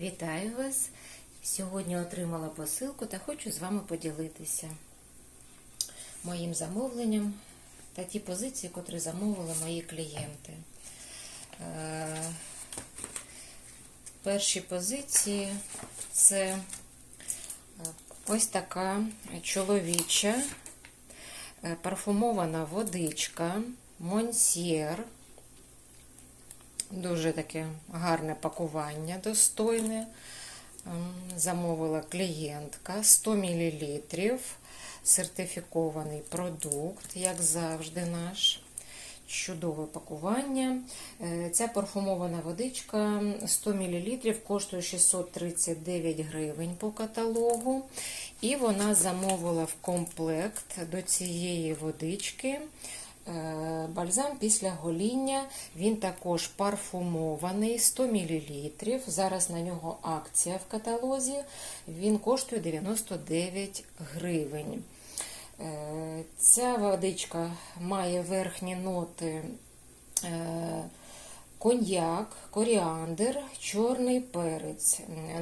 Вітаю вас! Сьогодні отримала посилку та хочу з вами поділитися моїм замовленням та ті позиції, котрі замовили мої клієнти. Е, Перші позиції це ось така чоловіча е, парфумована водичка Монсьєр. Дуже таке гарне пакування, достойне. Ем, Замовила клієнтка 100 мл, сертифікований продукт, як завжди, наш. Чудове пакування. Е, Ця парфумована водичка 100 мл коштує 639 гривень по каталогу. І вона замовила в комплект до цієї водички Бальзам після гоління, він також парфумований 100 мл. Зараз на нього акція в каталозі, він коштує 99 гривень. Е, Ця водичка має верхні ноти е, коньяк, коріандр, чорний перець.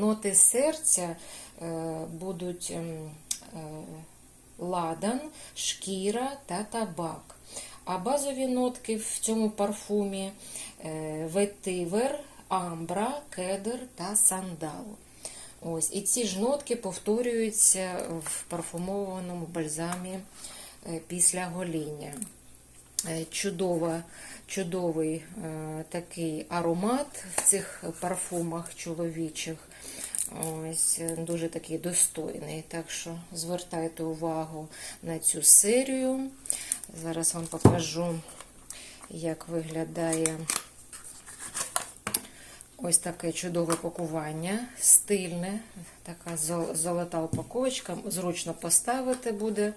Ноти серця будуть ем, ладан, шкіра та табак. А базові нотки в цьому парфумі ветивер, амбра, кедр та сандал. Ось, І ці ж нотки повторюються в парфумованому бальзамі після гоління. Чудова, Чудовий такий аромат в цих парфумах чоловічих. Ось Дуже такий достойний. Так що звертайте увагу на цю серію. Зараз вам покажу, як виглядає ось таке чудове пакування, стильне, така золота упаковочка, зручно поставити буде.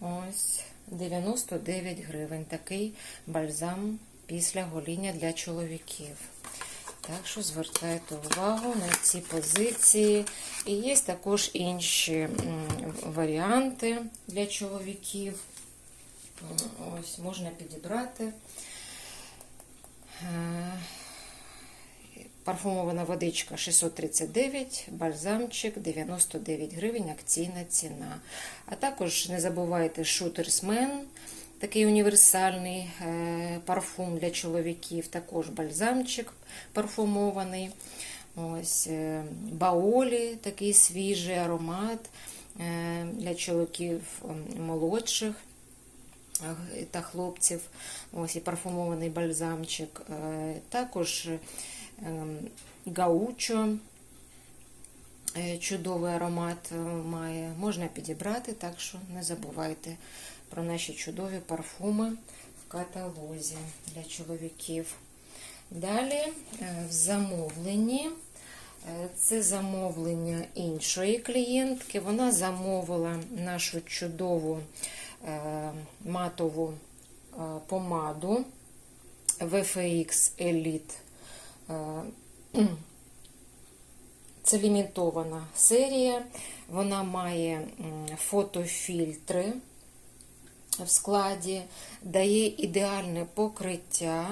Ось 99 гривень. Такий бальзам після гоління для чоловіків. Так що звертайте увагу на ці позиції. І є також інші варіанти для чоловіків. Ось можна підібрати. Парфумована водичка 639, бальзамчик 99 гривень, акційна ціна. А також не забувайте шутерсмен, такий універсальний парфум для чоловіків, також бальзамчик парфумований. Ось Баолі, такий свіжий аромат для чоловіків молодших та хлопців. Ось і парфумований бальзамчик. Також гаучо, чудовий аромат має, можна підібрати, так що не забувайте про наші чудові парфуми в каталозі для чоловіків. Далі в замовленні. Це замовлення іншої клієнтки. Вона замовила нашу чудову матову помаду VFX Elite. Це лімітована серія, вона має фотофільтри в складі, дає ідеальне покриття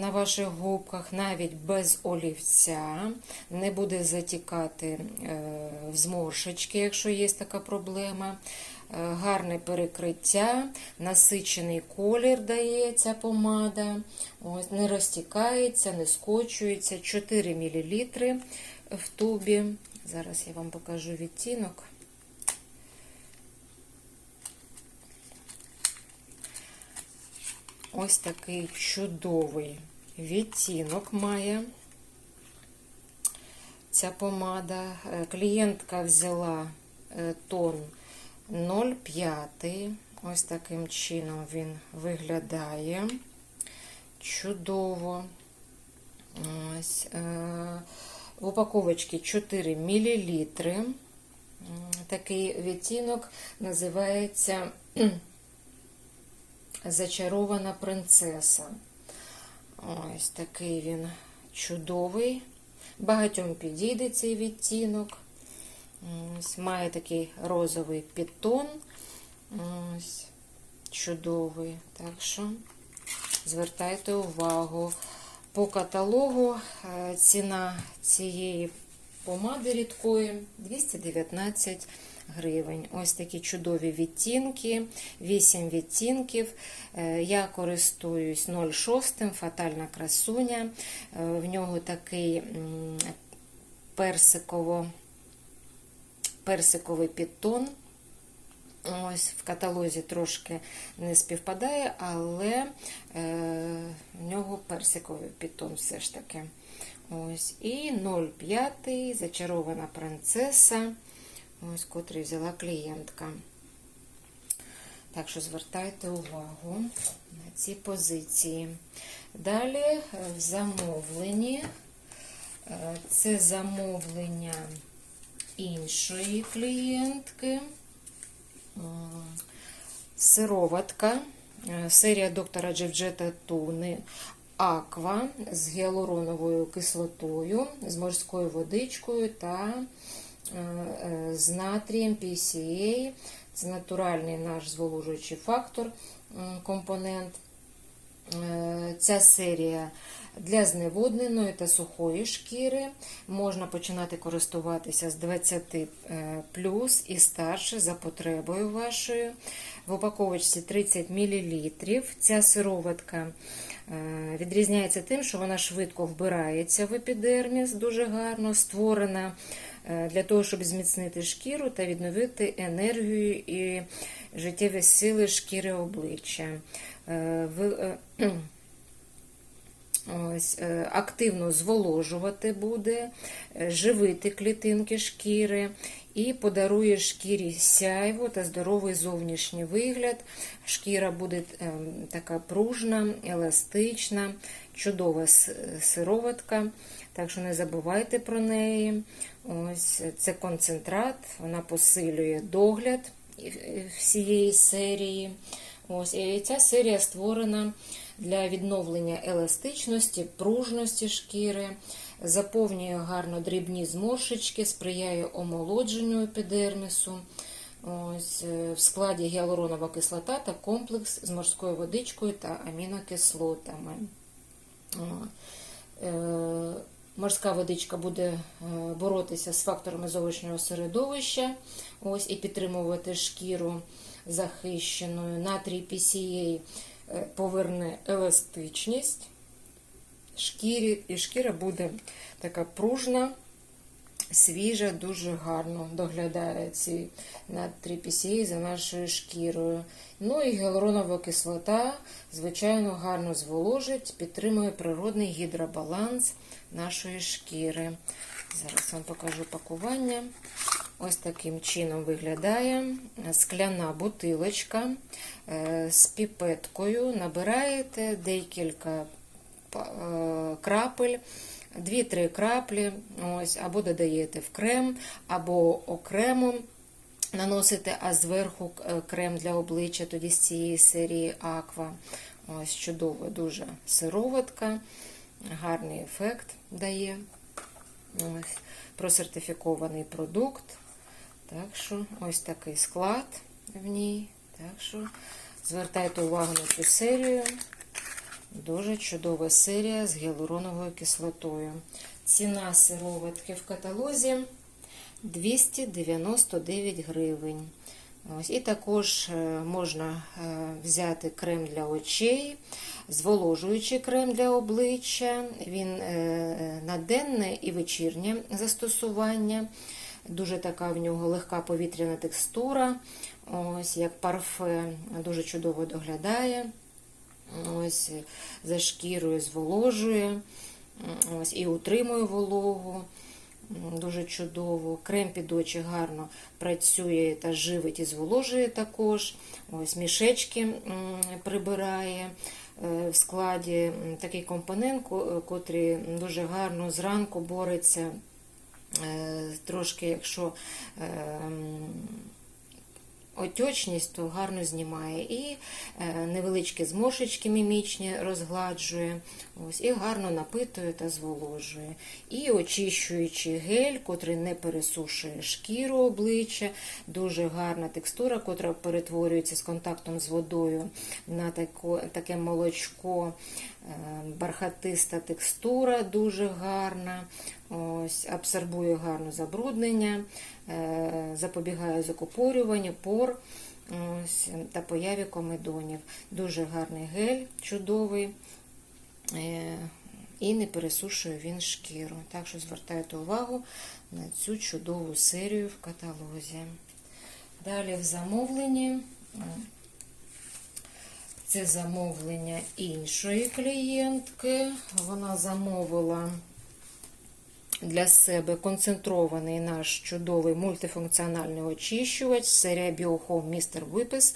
на ваших губках, навіть без олівця, не буде затікати в зморшечки, якщо є така проблема. Гарне перекриття, насичений колір дає ця помада, Ось, не розтікається, не скочується. 4 мл в тубі. Зараз я вам покажу відтінок. Ось такий чудовий відтінок має ця помада. Клієнтка взяла тон 0,5. Ось таким чином він виглядає. Чудово. Ось. В упаковочці 4 мл. Такий відтінок називається Зачарована принцеса. Ось такий він чудовий. Багатьом підійде цей відтінок. Ось, Має такий розовий підтон. Ось, Чудовий. Так що звертайте увагу. По каталогу ціна цієї помади рідкої 219 гривень. Ось такі чудові відтінки, 8 відтінків. Е, Я користуюсь 0,6, фатальна красуня. Е, В нього такий персиково, персиковий підтон. Ось в каталозі трошки не співпадає, але е, в нього персиковий підтон все ж таки. Ось. І 0,5 зачарована принцеса, ось котрий взяла клієнтка. Так що звертайте увагу на ці позиції. Далі е, в замовленні. Е, Це замовлення іншої клієнтки. Сироватка, е, серія доктора Джевджета Туни Аква з гіалуроновою кислотою, з морською водичкою та е, е, з натрієм PCA. Це натуральний наш зволожуючий фактор, компонент. Ця серія для зневодненої та сухої шкіри можна починати користуватися з 20 е, плюс і старше за потребою вашою. В упаковочці 30 мл. Ця сироватка е, відрізняється тим, що вона швидко вбирається в епідерміс, дуже гарно створена е, для того, щоб зміцнити шкіру та відновити енергію і життєві сили шкіри обличчя. Ось, е, активно зволожувати буде, е, живити клітинки шкіри і подарує шкірі сяйво та здоровий зовнішній вигляд. Шкіра буде е, така пружна, еластична, чудова сироватка, так що не забувайте про неї. Ось, це концентрат, вона посилює догляд всієї серії. Ось, і ця серія створена для відновлення еластичності, пружності шкіри, заповнює гарно дрібні зморшечки, сприяє омолодженню епідермісу. Ось, е, в складі гіалуронова кислота та комплекс з морською водичкою та амінокислотами. Е, Морська водичка буде е, боротися з факторами зовнішнього середовища ось, і підтримувати шкіру захищеною. Натрій PCA поверне еластичність шкірі, і шкіра буде така пружна, свіжа, дуже гарно доглядає ці натрій PCA за нашою шкірою. Ну і гіалуронова кислота, звичайно, гарно зволожить, підтримує природний гідробаланс нашої шкіри. Зараз вам покажу пакування. Ось таким чином виглядає скляна бутилочка е, з піпеткою. Набираєте декілька е, крапель, 2-3 краплі, ось, або додаєте в крем, або окремо наносите, а зверху е, крем для обличчя, тоді з цієї серії Аква. Ось чудова дуже сироватка, гарний ефект дає. Ось, просертифікований продукт. Так що ось такий склад в ній. Так що звертайте увагу на цю серію. Дуже чудова серія з гіалуроновою кислотою. Ціна сироватки в каталозі 299 гривень. Ось, і також е, можна е, взяти крем для очей, зволожуючий крем для обличчя. Він е, на денне і вечірнє застосування. Дуже така в нього легка повітряна текстура, ось як парфе, дуже чудово доглядає. Ось за шкірою зволожує, ось і утримує вологу. Дуже чудово. Крем під очі гарно працює та живить і зволожує також. Ось мішечки прибирає. Е, В складі такий компонент, ко- котрий дуже гарно зранку бореться. Е, Трошки, якщо е, отечність, то гарно знімає. І е, невеличкі зморшечки мімічні розгладжує, ось, і гарно напитує та зволожує. І очищуючий гель, котрий не пересушує шкіру обличчя, дуже гарна текстура, котра перетворюється з контактом з водою на таке молочко. Бархатиста текстура, дуже гарна. Ось, абсорбує гарно забруднення, е, запобігає закупорюванню, пор ось, та появі комедонів. Дуже гарний гель, чудовий. Е, і не пересушує він шкіру. Так що звертайте увагу на цю чудову серію в каталозі. Далі в замовленні це замовлення іншої клієнтки. Вона замовила для себе концентрований наш чудовий мультифункціональний очищувач, серія Biohome Mr. Whippes.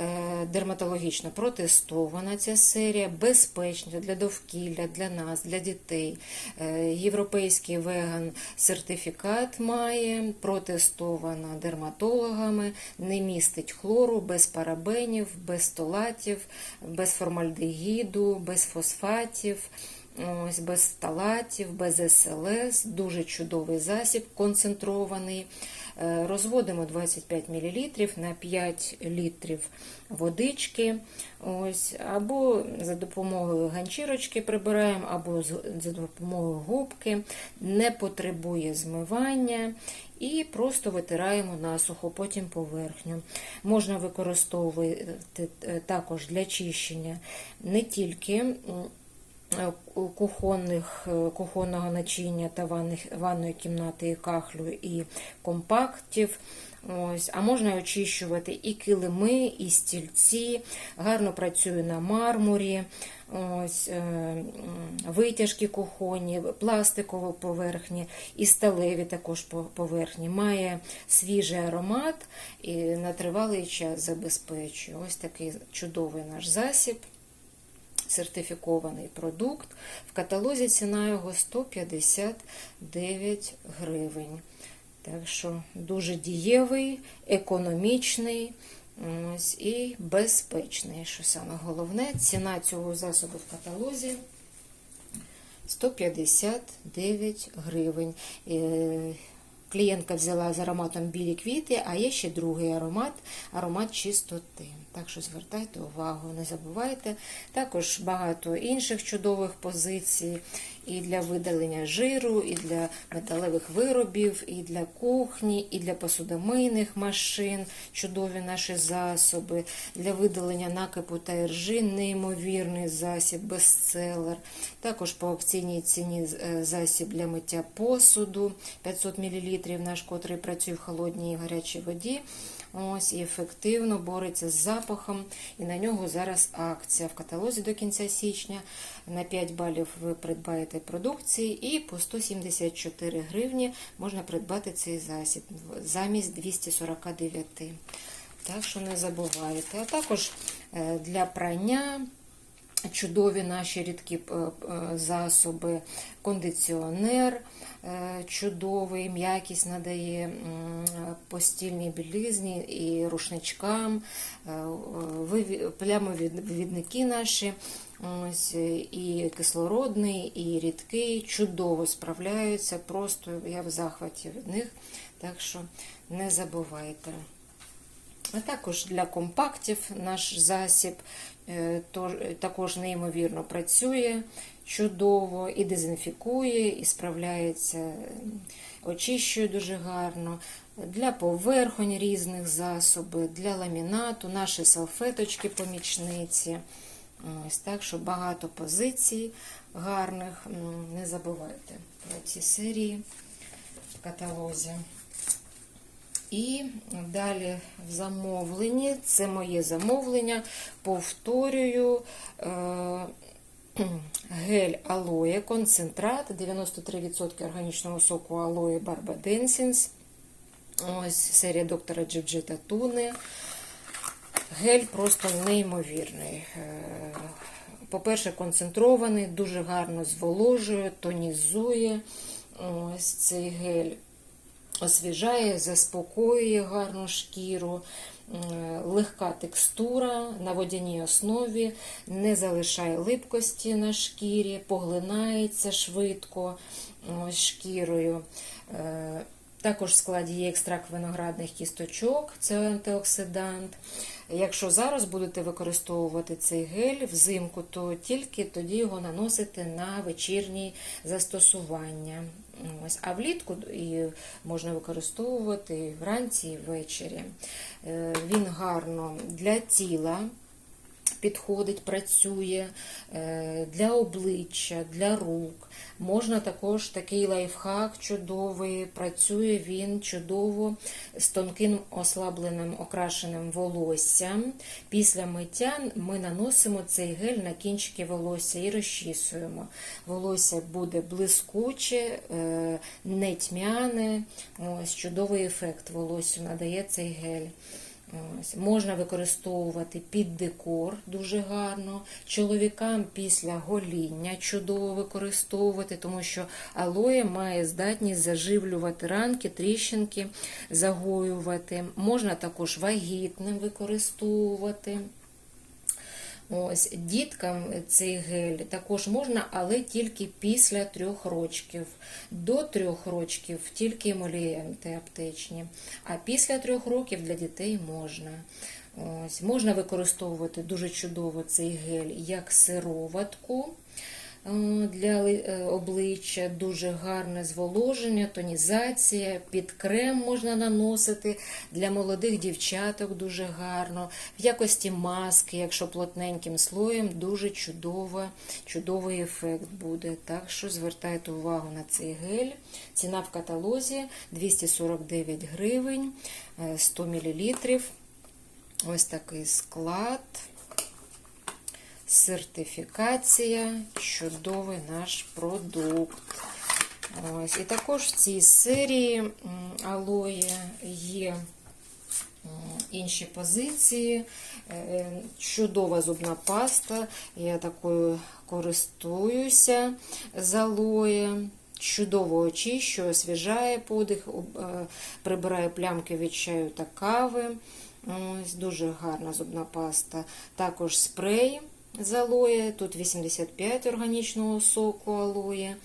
Е, дерматологічно протестована ця серія, безпечна для довкілля, для нас, для дітей. Е, європейський веган сертифікат має, протестована дерматологами, не містить хлору, без парабенів, без столатів, без формальдегіду, без фосфатів. Ось без сталатів, без СЛС, дуже чудовий засіб, концентрований. Е, розводимо 25 мл на 5 літрів водички. Ось, Або за допомогою ганчірочки прибираємо, або за допомогою губки, не потребує змивання. І просто витираємо насухо, потім поверхню. Можна використовувати е, також для чищення не тільки кухонних, е, кухонного начиння та ванної кімнати, і кахлю, і компактів. Ось, А можна очищувати і килими, і стільці, гарно працює на мармурі, ось, е, витяжки кухонні, пластикові поверхні і сталеві також поверхні. Має свіжий аромат і на тривалий час забезпечує. Ось такий чудовий наш засіб сертифікований продукт. В каталозі ціна його 159 гривень. Так що дуже дієвий, економічний ось, і безпечний. Що саме головне, ціна цього засобу в каталозі 159 гривень. Е, клієнтка взяла з ароматом білі квіти, а є ще другий аромат аромат чистоти. Так що звертайте увагу, не забувайте. Також багато інших чудових позицій і для видалення жиру, і для металевих виробів, і для кухні, і для посудомийних машин, чудові наші засоби, для видалення накипу та іржи, неймовірний засіб, бестселер. Також по акційній ціні е, засіб для миття посуду 500 мл, наш котрий працює в холодній і гарячій воді. Ось і ефективно бореться з запахом. І на нього зараз акція в каталозі до кінця січня. На 5 балів ви придбаєте продукції, і по 174 гривні можна придбати цей засіб замість 249. Так що не забувайте. А також е, для прання. Чудові наші рідкі е, е, засоби, кондиціонер чудовий, м'якість надає постільній білизні і рушничкам, плямовідники наші Ось І кислородний, і рідкий, чудово справляються. Просто я в захваті від них, так що не забувайте. А також для компактів наш засіб е, також неймовірно працює чудово, і дезінфікує, і справляється, очищує дуже гарно. Для поверхонь різних засобів, для ламінату, наші салфеточки помічниці. Ось так, що багато позицій гарних. Не забувайте про ці серії в каталозі. І далі в замовленні, це моє замовлення, повторюю е, гель алоє, концентрат, 93% органічного соку алоє Барба Денсінс. Ось серія доктора Джиджита Туни. Гель просто неймовірний. Е, по-перше, концентрований, дуже гарно зволожує, тонізує. Ось цей гель освіжає, заспокоює гарну шкіру, легка текстура на водяній основі, не залишає липкості на шкірі, поглинається швидко шкірою. Е, Також в складі є екстракт виноградних кісточок, це антиоксидант. Якщо зараз будете використовувати цей гель взимку, то тільки тоді його наносите на вечірні застосування. Ось. А влітку і можна використовувати вранці і ввечері. Е, Він гарно для тіла підходить, працює е, для обличчя, для рук. Можна також такий лайфхак чудовий, працює він чудово з тонким ослабленим окрашеним волоссям. Після миття ми наносимо цей гель на кінчики волосся і розчісуємо. Волосся буде блискуче, е, не тьмяне. Ось чудовий ефект волосю надає цей гель. Ось. Можна використовувати під декор дуже гарно. Чоловікам після гоління чудово використовувати, тому що алоє має здатність заживлювати ранки, тріщинки, загоювати. Можна також вагітним використовувати. Ось діткам цей гель також можна, але тільки після трьох рочків. До трьох рочків тільки емолієнти аптечні, а після трьох років для дітей можна. Ось Можна використовувати дуже чудово цей гель як сироватку для е, обличчя, дуже гарне зволоження, тонізація, під крем можна наносити для молодих дівчаток дуже гарно, в якості маски, якщо плотненьким слоєм, дуже чудово, чудовий ефект буде. Так що звертайте увагу на цей гель. Ціна в каталозі 249 гривень, 100 мл. Ось такий склад сертифікація, чудовий наш продукт. Ось. І також в цій серії алої є інші позиції. Е, чудова зубна паста. Я такою користуюся з алоє. Чудово очищує, освіжає подих, е, прибирає плямки від чаю та кави. Ось Дуже гарна зубна паста. Також спрей з алоє, тут 85 органічного соку алоє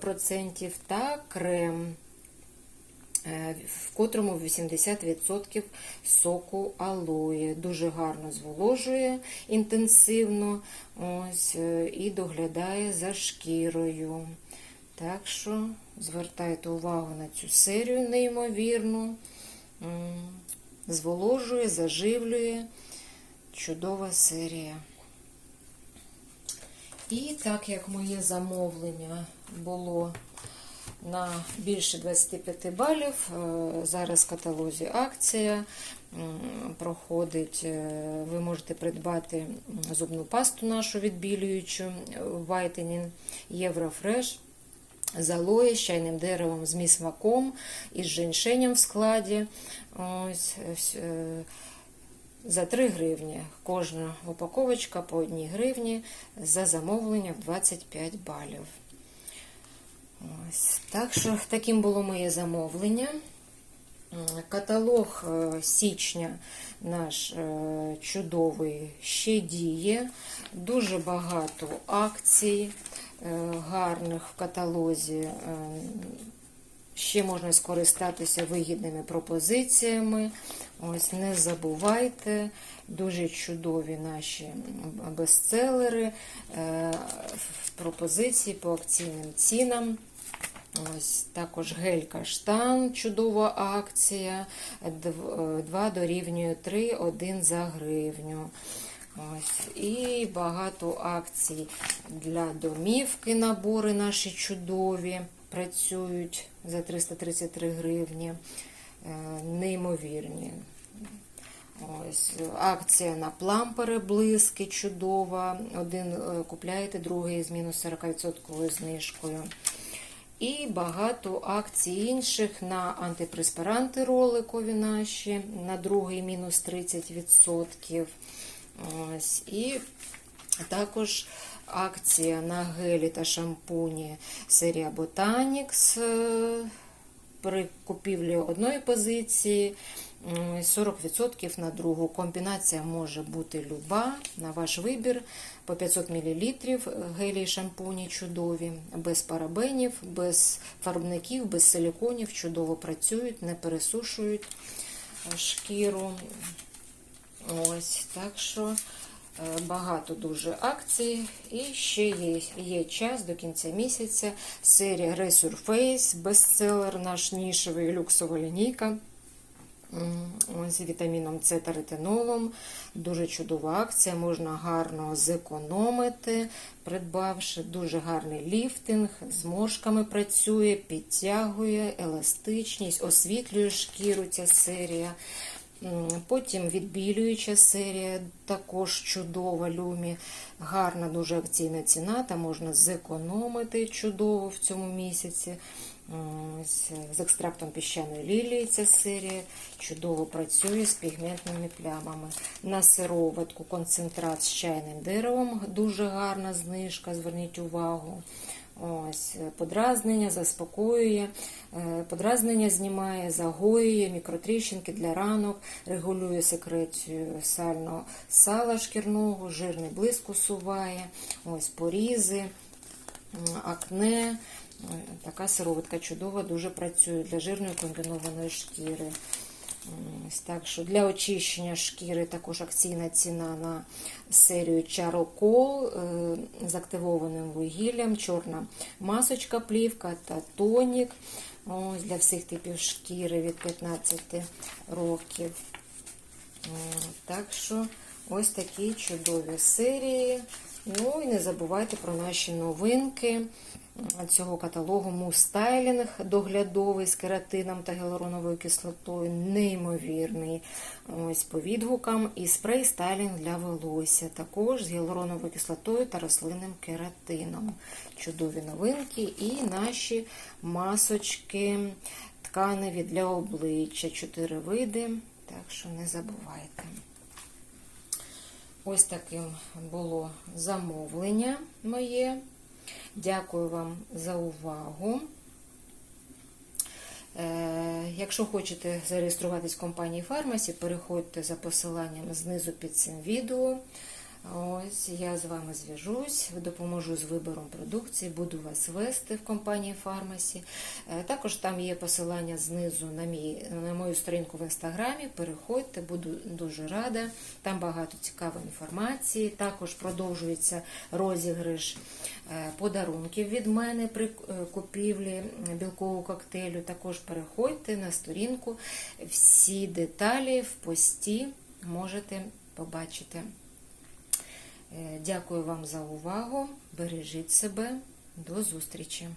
процентів та крем, е, в котрому 80% соку алоє. Дуже гарно зволожує інтенсивно ось, е, і доглядає за шкірою. Так що звертайте увагу на цю серію, неймовірну, зволожує, заживлює. Чудова серія. І так як моє замовлення було на більше 25 балів, е, зараз в каталозі акція проходить, е, ви можете придбати зубну пасту нашу відбілюючу Whitening Єврофреш з алоє, з чайним деревом, з місмаком і з женьшенем в складі. Ось, е, за 3 гривні. Кожна упаковочка по 1 гривні за замовлення в 25 балів. Ось. Так що таким було моє замовлення. Каталог е, січня наш е, чудовий ще діє. Дуже багато акцій е, гарних в каталозі. Ще можна скористатися вигідними пропозиціями. Ось Не забувайте, дуже чудові наші бестселери, е, пропозиції по акційним цінам. Ось Також гель каштан, чудова акція. 2 дорівнює 3, 1 за гривню. Ось, І багато акцій для домівки, набори наші чудові працюють за 333 гривні. Е, неймовірні. Ось, Акція на плампери блиски чудова. Один е, купляєте, другий з мінус 40% знижкою. І багато акцій інших на антипреспаранти роликові наші, на другий мінус 30%. Ось, І також акція на гелі та шампуні серія Botanix при купівлі одної позиції, 40% на другу. Комбінація може бути люба, на ваш вибір. По 500 мл гелі і шампуні чудові, без парабенів, без фарбників, без силіконів, чудово працюють, не пересушують е, шкіру. Ось, так що е, багато дуже акцій. І ще є, є час до кінця місяця. Серія Resurface, бестселер, наш нішевий люксова лінійка. З вітаміном С та ретинолом. Дуже чудова акція, можна гарно зекономити, придбавши дуже гарний ліфтинг, з моршками працює, підтягує, еластичність, освітлює шкіру ця серія. Потім відбілююча серія, також чудова люмі, гарна дуже акційна ціна, та можна зекономити чудово в цьому місяці. З, з екстрактом піщаної лілії ця серія чудово працює з пігментними плямами. На сироватку концентрат з чайним деревом, дуже гарна знижка, зверніть увагу. Ось, подразнення заспокоює, е, подразнення знімає, загоює, мікротріщинки для ранок, регулює секрецію сального сала шкірного, жирний блиск усуває, ось порізи, акне. Така сироватка чудова, дуже працює для жирної комбінованої шкіри. Ось Так що для очищення шкіри також акційна ціна на серію Чарокол е, з активованим вугіллям, чорна масочка, плівка та тонік. Ось Для всіх типів шкіри від 15 років. Так що ось такі чудові серії. Ну і не забувайте про наші новинки цього каталогу мустайлінг доглядовий з кератином та гіалуроновою кислотою, неймовірний ось по відгукам. І спрей стайлінг для волосся, також з гіалуроновою кислотою та рослинним кератином. Чудові новинки і наші масочки тканеві для обличчя. Чотири види, так що не забувайте. Ось таким було замовлення моє. Дякую вам за увагу. Е, Якщо хочете зареєструватись в компанії Фармасі, переходьте за посиланням знизу під цим відео. Ось я з вами зв'яжусь, допоможу з вибором продукції, буду вас вести в компанії Фармасі. Е, Також там є посилання знизу на, мій, на мою сторінку в інстаграмі. Переходьте, буду дуже рада. Там багато цікавої інформації. Також продовжується розіграш е, подарунків від мене при е, купівлі білкового коктейлю. Також переходьте на сторінку. Всі деталі в пості можете побачити. Е, Дякую вам за увагу. Бережіть себе. До зустрічі!